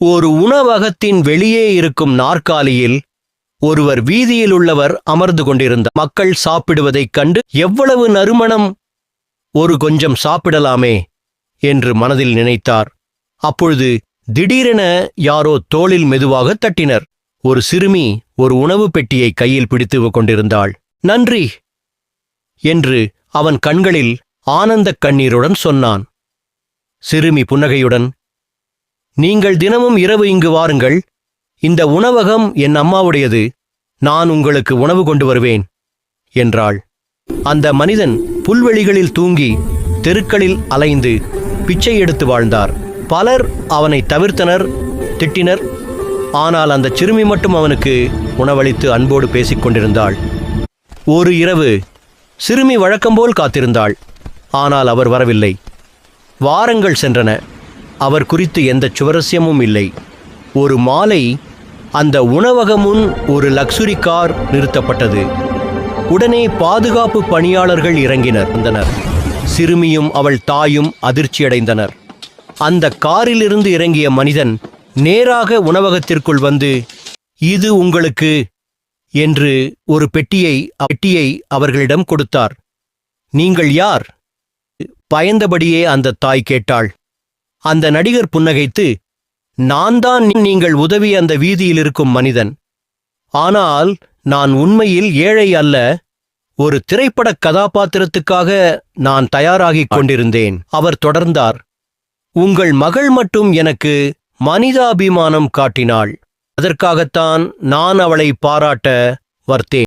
ஒரு உணவகத்தின் வெளியே இருக்கும் நாற்காலியில் ஒருவர் வீதியில் உள்ளவர் அமர்ந்து கொண்டிருந்தார் மக்கள் சாப்பிடுவதைக் கண்டு எவ்வளவு நறுமணம்! ஒரு கொஞ்சம் சாப்பிடலாமே! என்று மனதில் நினைத்தார். அப்பொழுது திடீரென யாரோ தோளில் மெதுவாக தட்டினர். ஒரு சிறுமி ஒரு உணவு பெட்டியை கையில் பிடித்து கொண்டிருந்தாள். நன்றி! என்று அவன் கண்களில் ஆனந்தக் கண்ணீருடன் சொன்னான். சிறுமி புன்னகையுடன் நீங்கள் தினமும் இரவு இங்கு வாருங்கள். இந்த உணவகம் என் அம்மாவுடையது. நான் உங்களுக்கு உணவு கொண்டு வருவேன் என்றாள். அந்த மனிதன் புல்வெளிகளில் தூங்கி தெருக்களில் அலைந்து பிச்சை எடுத்து வாழ்ந்தார். பலர் அவனை தவிர்த்தனர் திட்டினர். ஆனால் அந்த சிறுமி மட்டும் அவனுக்கு உணவளித்து அன்போடு பேசிக்கொண்டிருந்தாள் ஒரு இரவு சிறுமி வழக்கம்போல் காத்திருந்தாள். ஆனால் அவர் வரவில்லை. வாரங்கள் சென்றன. அவர் குறித்து எந்த சுவரஸ்யமும் இல்லை. ஒரு மாலை அந்த உணவக முன் ஒரு லக்ஸுரி கார் நிறுத்தப்பட்டது. உடனே பாதுகாப்பு பணியாளர்கள் இறங்கினர். வந்தனர். சிறுமியும் அவள் தாயும் அதிர்ச்சியடைந்தனர். அந்த காரிலிருந்து இறங்கிய மனிதன் நேராக உணவகத்திற்குள் வந்து இது உங்களுக்கு என்று ஒரு பெட்டியை பெட்டியை அவர்களிடம் கொடுத்தார். நீங்கள் யார்? பயந்தபடியே அந்த தாய் கேட்டாள். அந்த நடிகர் புன்னகைத்து நான் தான் நீங்கள் உதவி அந்த வீதியில் இருக்கும் மனிதன். ஆனால் நான் உண்மையில் ஏழை அல்ல ஒரு திரைப்படக் கதாபாத்திரத்துக்காக நான் தயாராகிக் கொண்டிருந்தேன். அவர் தொடர்ந்தார் உங்கள் மகள் மட்டும் எனக்கு மனிதாபிமானம் காட்டினாள். அதற்காகத்தான் நான் அவளை பாராட்ட வர்த்தேன்.